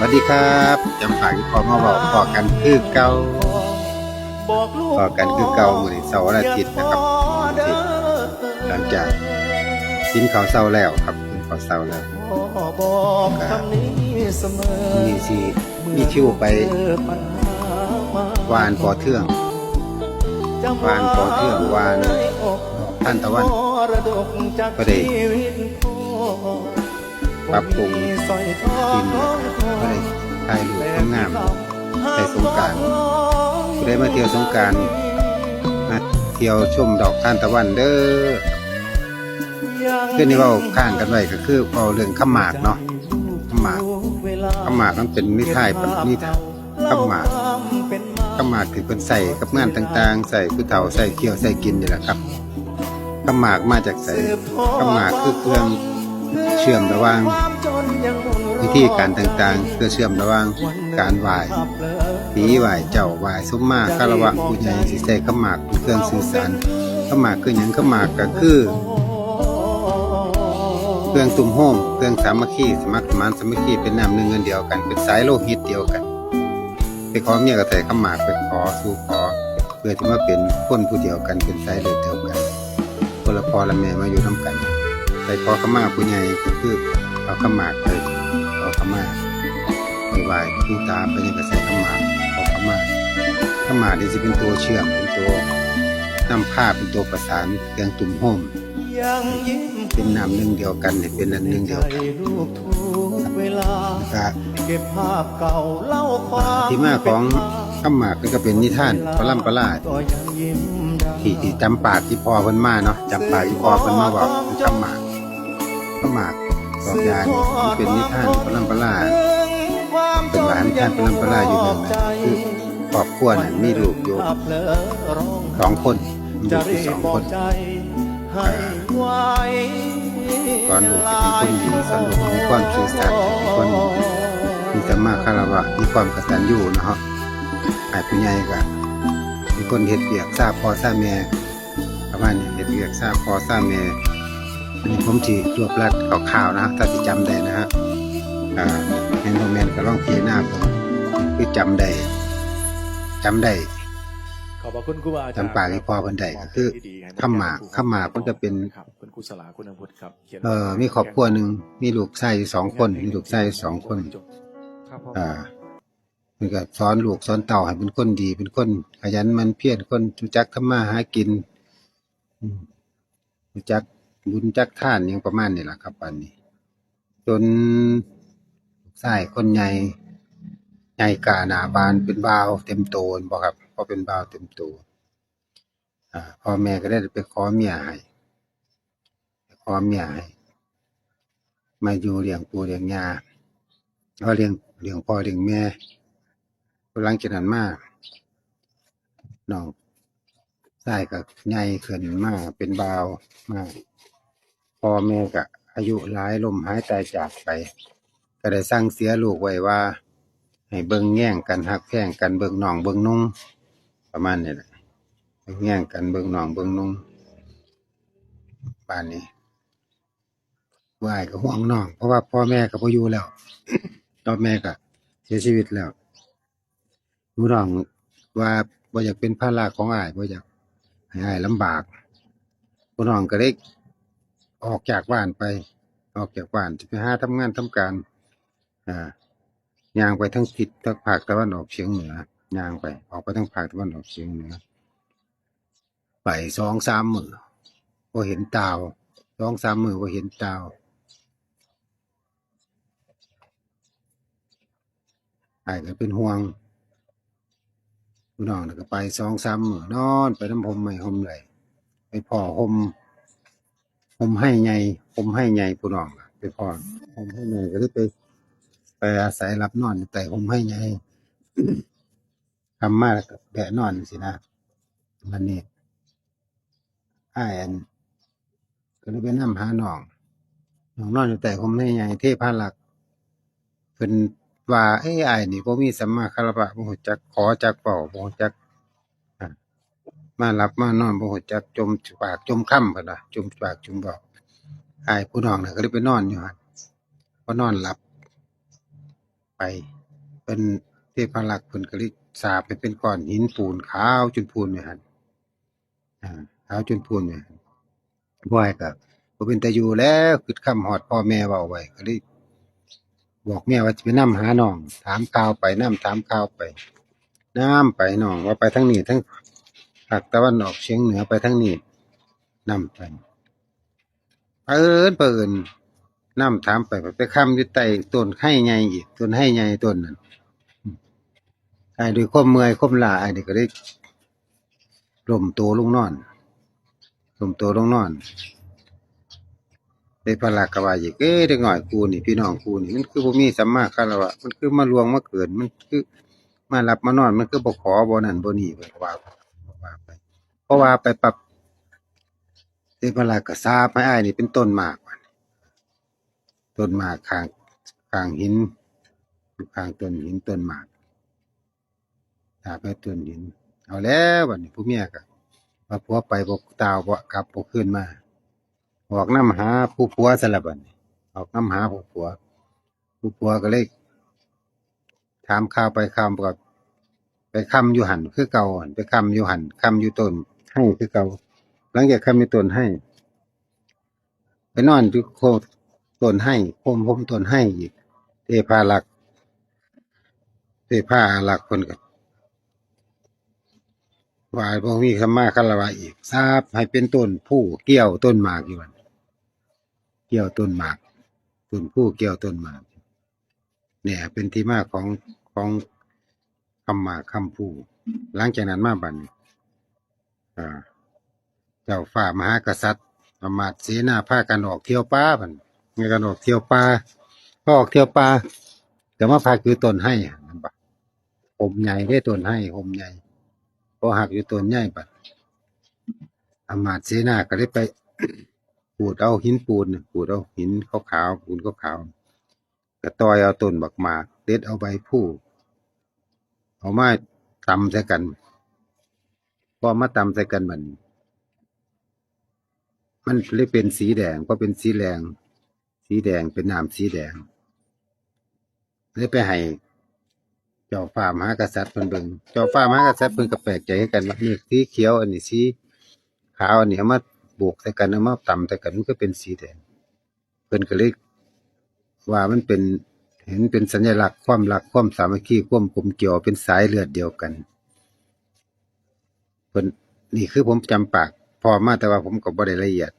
วัสดีครับจำฝากที่พอมาบอกพอกันคือเก่าพอกันคือเก่ามื้อนี้เสาร์วันอาทิตย์นะครับวันอาทิตย์หลังจากกินข้าวเช้าแล้วครับกินข้าวเช้าแล้วบอกคำนี้เสมอมีสิมีคิวไปวานปอเทืองวานปอเทืองวานท่านตะวันก็ได้ปรับปรุง กินก็ได้ถ่ายรูปงามๆใส่สงการก็ได้มาเที่ยวสงการมาเที่ยวชมดอกทานตะวันเด้อคือนี่เว่าข้างกันไว้ก็คือเว้าเรื่องข้ามากเนาะข้ามากข้ามากมันเป็นนิทายปนิทายข้ามากขมากที่เพิ่นใส่กับงานต่างๆ ใส่ผู้เฒ่าใส่เกี่ยวใส่กินนี่แหละครับข้ามากมาจากใส่ข้ามากคือเครื่องเชื่อมระหว่าง ธีการต่างๆ เพื่อเชื่อมระหว่างการไหว้ผีไหว้เจ้าไหว้สมมาคารวะผู้ใหญ่สิใส่ขมากเป็นเครื่องสื่อสารขมากคือหยังขมากก็คือ เครื่องตุ่มโฮมเครื่องสามัคคีสมัครสมานสามัคคีเป็นน้ำหนึ่งเงินเดียวกันเป็นสายโลหิตเดียวกัน ไปขอเมียก็ใส่ขมากไปขอสู่ขอ เพื่อที่มาเป็นคนผู้เดียวกันเป็นสายเลือดเดียวกันคนละพอละแม่มาอยู่น้กันใส่ขอขมาผู้ใหญ่ก็คือเอาขมากไป ขอขมาไปไหว้ผู้ตาไปยังก็ใส่ขมากขอขมาขมากนี่จะเป็นตัวเชื่อมเป็นตัวนำผ้าเป็นตัวประสานเครื่องตุ่มโฮมยังยิ้มเป็นน้ำหนึ่งเดียวกันให้เป็นอันหนึ่งเดียวกันลูกทุกเวลานะครับเก็บภาพเก่าเล่าความที่มาของขมากนี่ก็เป็นนิทานปลาล่ำปลาลาก็ยังยิ้มได้ที่ที่จำปากที่พอเพิ่นมาเนาะจำปากที่พอเพิ่นมาบอกเป็นขมากขมาก บอกยานี่เป็นนิทานปลาล่ำปลาลาเป็นหลานนิทานปลาล่ำปลาลาอยู่เมืองนั้นคือครอบครัวนั้นมีลูกอยู่สองคนมีลูกอรียู่สองคนใจให้ไวตอนลูกเป็นคนดีสนลูกมีความซื่อสัตย์เป็นคนมีสัมมาคารวะมีความกตัญญูเนาะไอ้ผู้ใหญ่ก็มีคนเฮ็ดเบียกทราบพ่อทราบแม่ประมาณนี้เฮ็ดเบียกทราบพ่อทราบแม่ อันนี้ผมสิรวบรัดข่าวๆนะถ้าสิจำได้นะฮะอ่าแมนโมแมนก็ลองพิจารณาผมคือจำได้จำได้ขอบพระคุณครูบาอาจารย์จำปากให้พ่อเพิ่นได้ก็คือที่ดีให้ขมากขมากมันจะเป็นครับคุณครูสลาคุณอภุฒิครับขียนเอ่อมีครอบครัวหนึ่งมีลูกชายอยู่สองคนมีลูกชายอยู่สองคนครับผมอ่ามันก็สอนลูกสอนเต่าให้เป็นคนดี เป็นคนขยันหมันเพียรคนรู้จักทำมาหากินอืมรู้จัก บุญจักท่านอยังประมาณนี้แหละครับอันนี้ จนลูกชายคนใหญ่ใหญ่กาหนาบานเป็นบ่าวเต็มโตนบ่ครับพอเป็นบ่าวเต็มโตอ่าพ่อแม่ก็ได้ไปขอเมียให้ขอเมียให้มาอยู่เลี้ยงปู่เลี้ยงยาก็เลี้ยงเลี้ยงพ่อเลี้ยงแม่หลังจากนั้นมาน้องชายก็ใหญ่ขึ้นมาเป็นบ่าวมา พ่อแม่ก็อายุหลายลมหายตายจากไป ก็ได้สั่งเสียลูกไว้ว่า ให้เบิ่งแย่งกันหักแพงกันเบิ่งน้องเบิ่งนุ่งประมาณนี้แหละเบิ่งแย่งกันเบิ่งน้องเบิ่งนุ่งบ้านนี้วายก็ห่วงน้อง เพราะว่าพ่อแม่ก็บ่อยู่แล้วตอนแม่ก็เสียชีวิตแล้วรู้น้องว่าบ่อยากเป็นภาระของอ้ายบ่อยากให้อ้ายลำบากผู้น้องก็เลย ออกจากบ้านไป ออกจากบ้านจะไปหาทำงานทำการ อ่าย่างไปทั้งทิศทั้งภาคตะวันออกเฉียงเหนือย่างไป ออกไปทั้งภาคตะวันออกเฉียงเหนือไปสองสามมือบ่เห็นดาวสองสามมือบ่เห็นดาวไอ้ก็เป็นห่วงพี่น้องก็ไปสองสามมือนอน ไปน้ำพมไม่หมไหลไปพ่อหม หมให้ใหญ่หมให้ใหญ่พี่น้องไปพ่อหมให้ใหญ่ก็เลยไปไปอาศัยรับนอนแต่หมให้ใหญ่ทำมากแบะนอนสินะมันนี่อ้ายอันก็เลยไปนำหาน้องนองนอนอยู่แต่ผมให้ใหญ่เทพารักเพิ่นว่าเอ้ยอ้นี่บ่มีสัมมาคารวะบ่ฮู้จักขอจักเป่าบ่ฮู้จัก มารับมานอนบ่ฮู้จักจมปากจมค่ำเพิ่นนะจมปากจมเว้าอ้ายผู้น้องน่ะก็เลยไปนอนอยู่หั่นพอนอนหลับ ไปเป็นเทพรักษ์เพิ่นก็เลยสาบไปเป็นก้อนหินปูนขาวจนพูนเนี่ยหั่นอ่าขาวจนพูนเนี่ยหั่บ่ให้ก็บ่เป็นตาอยู่แล้วคิดคำฮอดพ่อแม่เว้าไว้ก็เลยบอกแม่ว่าจะไปนำหาน้อง ถามข่าวไปนำถามข่าวไปน้ำไปน้องว่าไปทางนี้ทั้ง ภาคตะวันออกเฉียงเหนือไปทางนี้นำไปเอิ้นเปิ่นน้ำถามไปไปคำอยู่ใต้ต้นไห้ใหญ่อีกต้นไห้ใหญ่ต้นนั้นไอ้ด้วยความเมื่อยความลาไอ้นี่ก็ได้ล่มตัวลงนอนล่มตัวลงนอนได้พระลักกว่าอีกเอ้เด็กหน่อยกูนี่พี่น้องกูนี่มันคือบ่มีสัมมาคารวะมันคือมาลวงมาเกิดมันคือ มาหลับมานอนมันคือบ่ขอบ่นั่นบ่นี่เพิ่นก็ว่า ราะว่าไปปรับได้พระลักก็ทราบให้อ้ายนี่เป็นต้นหมากว่ะต้นหมากข้างข้างหินข้างต้นหินต้นหมากตาไปต้นหิน เอาแล้ววันนี้ผู้เมียก็ว่าผัวไปบอกตาวบ่กลับบ่ขึ้นมาออกน้ำหาผู้ผัวสลับบันออกน้ำหาผู้ผัว ผู้ผัวก็เลยถามข่าวไปข่าวกับไปคำอยู่หันคือเก่าไปคำอยู่หันคำอยู่ต้น ให้คือเก่าหลังจากคำอยู่ต้นให้ ไปนอนอยู่โคตรตนให้โคมพมตนให้อีกเทพาหลักเทพาลักคนก็วายบ่มีคำมาคารวะอีกทราบให้เป็นต้นผู้เกี่ยวต้นหมากอยู่นั่นเกี่ยวต้นหมากต้นผู้เกี่ยวต้นหมากเนี่ย เป็นที่มาของของคำหมากคำผู้หลังจากนั้นมาบันอ่า เจ้าฝ่ามหากษัตริย์อำมาตย์เสนาพากันออกเที่ยวป่าบันไงกันออกเที่ยวป่าพอออกเที่ยวป่าแต่มาพาคือต้นให้นั่นปะผมใหญ่ได้ต้นให้ผมใหญ่พอหักอยู่ต้นใหญ่บัดอำมาตย์เสนาก็เลยไปปูดเอาหินปูนปูดเอาหินขาวๆปูนขาวๆกระตอยเอาต้นบักหมากเด็ดเอาใบผู้เอามาตำใส่กัน พอมาตำใส่กันมันมันเลยเป็นสีแดงพอเป็นสีแดงสีแดงเป็นน้ำสีแดงเลยไปให้เจ้าฟ้ามหากษัตริย์เพิ่นเบิ่งเจ้าฟ้ามหากษัตริย์เพิ่นก็แปลกใจคือกันว่านี่สีเขียวอันนี้สีขาวอันนี้เอามาบวกใส่กันเอามาตำใส่กันมันก็เป็นสีแดงเพิ่นก็เลยว่ามันเป็นเห็นเป็นสัญลักษณ์ความรักความสามัคคีความกลมเกี่ยวเป็นสายเลือดเดียวกัน เพิ่นนี่คือผมจำปากพอมาแต่ว่าผมก็บ่ได้ละเอียด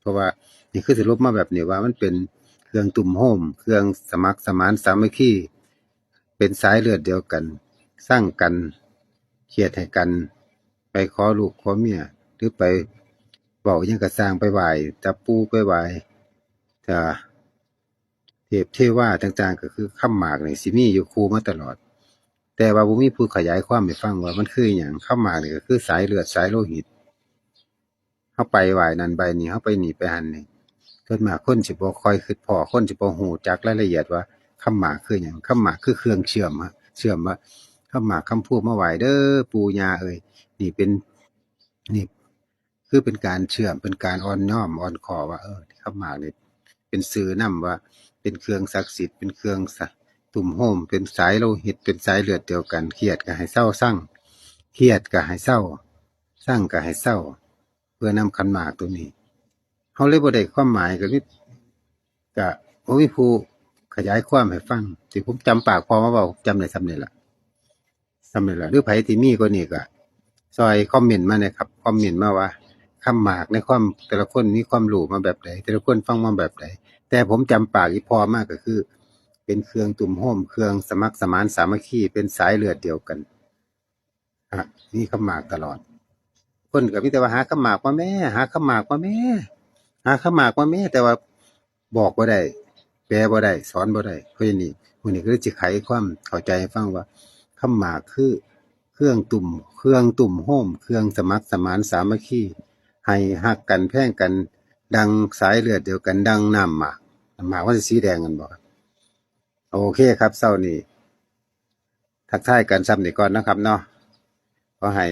เพราะว่านี่คือสรุปมาแบบนี้ว่ามันเป็นเครื่องตุ่มโฮมเครื่องสมัครสมานสามัคคีเป็นสายเลือดเดียวกัน สร้างกันเครียดให้กัน ไปขอลูกขอเมียหรือไปเว้ายังก็สร้างไปไหว้ตะปูไปไหว้ถ้าเทพเทวาต่างๆ ก็คือคำหมากนี่สิมีอยู่คู่มาตลอด แต่ว่าบ่มีผู้ขยายความให้ฟังว่ามันคือหยังคำหมากนี่ก็คือสายเลือดสายโลหิตเฮาไปไหวนั่นไปนี่เฮาไปหนี่ไปหันนี่เกิดมาคนสิบ่ค่อยคิดพอคนสิบ่ฮู้จักรายละเอียดว่าคำหมากคืออย่างคำหมากคือเครื่องเชื่อมฮะเชื่อมว่าคำหมากคำพูดมาไหวเด้อปูยาเอ่ยนี่เป็นนี่คือเป็นการเชื่อมเป็นการอ่อนน้อมอ่อนขอว่าเออคำหมากนี่ยเป็นสื่อนำว่า เป็นเครื่องศักดิ์สิทธิ์เป็นเครื่องสะ ตุ่มโฮมเป็นสายโลหิตเป็นสายเลือดเดียวกันเครียดก็ให้เศร้าสั่งเครียดก็ให้เศร้าสร้างก็ให้เศร้า เพื่อนำคันหมากตัวนี้เขาเลยบ่ได้ความหมายก็นี่ก็บ่มีผู้ขยายความให้ฟังที่ผมจำปากพอมาเว้าผมจำได้สำเร็จละสำเร็จละหรือไผที่มีก็นี่ก็ซอยคอมเมนต์มาหนะครับ คอมเมนต์มาว่าคำหมากในความแต่ละคนมีความรู้มาแบบใดแต่ละคนฟังมาแบบใดแต่ผมจำปากอีพอมากก็คือ เป็นเครื่องตุ่มโฮมเครื่องสมัครสมานสามัคคีเป็นสายเลือดเดียวกันอะนี่คำหมากตลอด คนก็มีแต่ว่าหาคำหมากมาแม่ หาคำหมากมาแม่ หาคำหมากมาแม่ แต่ว่าบอกบ่าได้แปลบ่ได้สอนบ่ได้เพราะนี้มื้อนี้ก็เลยสิไขความเข้าใจฟังว่าคำหมากคือเครื่องตุ่ม เครื่องตุ่มโฮมเครื่องสมัครสมานสามัคคีให้ฮักกันแพ่งกัน ดังสายเลือดเดียวกัน ดังน้ำหมากหมากว่าสิสีแดงกันบ่ครับ โอเคครับเช้านี้ทักทายกันซ้ำนี่ก่อนนะครับเนาะขอให้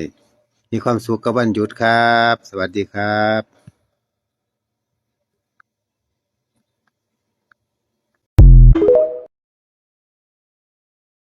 มีความสุขกับวันหยุดครับ สวัสดีครับ